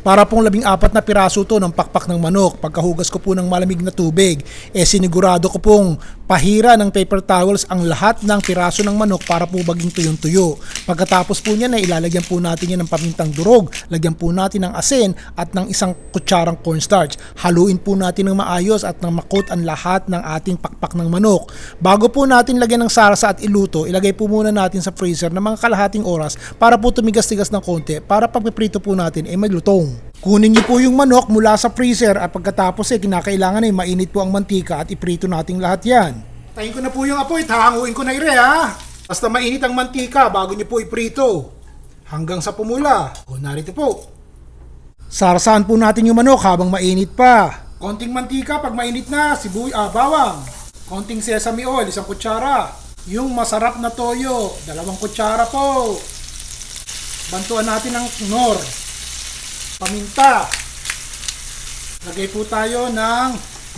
Para pong labing apat na piraso to ng pakpak ng manok. Pagkahugas ko po ng malamig na tubig, eh sinigurado ko pong pahira ng paper towels ang lahat ng piraso ng manok para po maging tuyong-tuyo. Pagkatapos po niyan ay ilalagyan po natin yan ng pamintang durog, lagyan po natin ng asin at ng isang kutsarang cornstarch. Haluin po natin ng maayos at ng makot ang lahat ng ating pakpak ng manok. Bago po natin lagyan ng sarsa at iluto, ilagay po muna natin sa freezer ng mga kalahating oras para po tumigas-tigas ng konti para pagpiprito po natin ay maglutong. Kunin niyo po yung manok mula sa freezer at pagkatapos eh kinakailangan ay mainit po ang mantika at iprito natin lahat yan. Tayin ko na po yung apoy, tahanguin ko na ire ha. Basta mainit ang mantika bago niyo po iprito. Hanggang sa pumula. O narito po. Sarsahan po natin yung manok habang mainit pa. Konting mantika pag mainit na, sibuy, ah, bawang. Konting sesame oil, isang kutsara. Yung masarap na toyo, dalawang kutsara po. Bantuan natin ng nor. Paminta. Lagay po tayo ng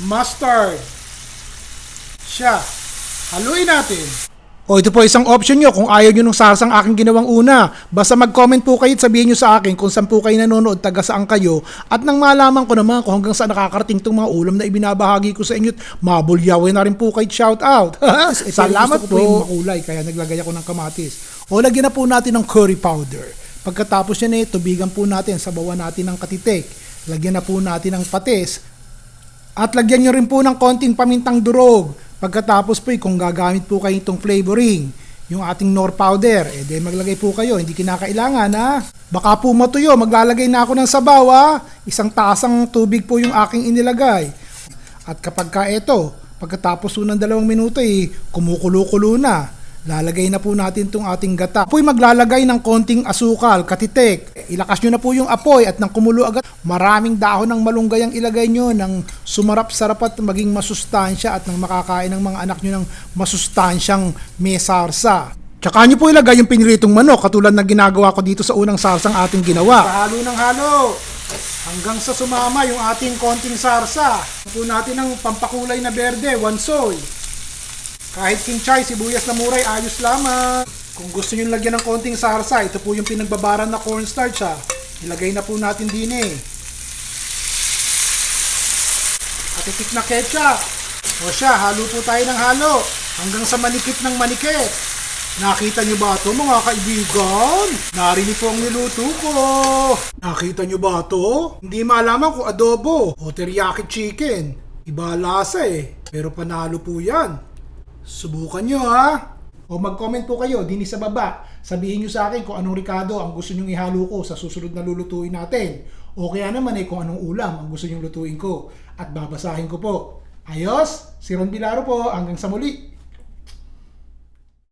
mustard. Siya. Haluin natin. O ito po isang option nyo kung ayaw nyo nung sarsang aking ginawang una. Basta mag-comment po kayo at sabihin nyo sa akin kung saan po kayo nanonood, taga saan kayo. At nang malaman ko naman kung hanggang saan nakakarating itong mga ulam na ibinabahagi ko sa inyo. Mabulyawin na rin po kayo shout out. Salamat po. po yung makulay kaya naglagay ako ng kamatis. O lagyan na po natin ng curry powder. Pagkatapos yan eh, tubigan po natin, sabawan natin ng katitik. Lagyan na po natin ng patis. At lagyan nyo rin po ng konting pamintang durog. Pagkatapos po, eh, kung gagamit po kayo itong flavoring, yung ating nor powder, eh di maglagay po kayo, hindi kinakailangan ha. Baka po matuyo, maglalagay na ako ng sabaw ha. Isang tasang tubig po yung aking inilagay. At kapag ka ito, pagkatapos po ng dalawang minuto eh, kumukulo-kulo na. Lalagay na po natin itong ating gata. Apoy maglalagay ng konting asukal, katitik. Ilakas nyo na po yung apoy at nang kumulo agad, maraming dahon ng malunggay ang ilagay nyo ng sumarap-sarap at maging masustansya at nang makakain ng mga anak nyo ng masustansyang may sarsa. Tsaka nyo po ilagay yung piniritong manok katulad ng ginagawa ko dito sa unang sarsang ating ginawa. Halo ng halo hanggang sa sumama yung ating konting sarsa. Po natin ng pampakulay na berde, one soy. Kahit kinchay, sibuyas na muray, ayos lamang. Kung gusto nyo lagyan ng konting sarsa, ito po yung pinagbabaran na cornstarch ha. Ilagay na po natin din eh. At itik na ketchup. O siya, halo po tayo ng halo. Hanggang sa manikit ng manikit. Nakita nyo ba ito mga kaibigan? Narinig po ang niluto ko. Nakita nyo ba ito? Hindi malaman kung adobo o teriyaki chicken. Iba lasa eh. Pero panalo po yan. Subukan nyo ha. O mag-comment po kayo din sa baba. Sabihin nyo sa akin kung anong ricado ang gusto nyong ihalo ko sa susunod na lulutuin natin. O kaya naman eh kung anong ulam ang gusto nyong lutuin ko. At babasahin ko po. Ayos, si Ron Bilaro po. Hanggang sa muli.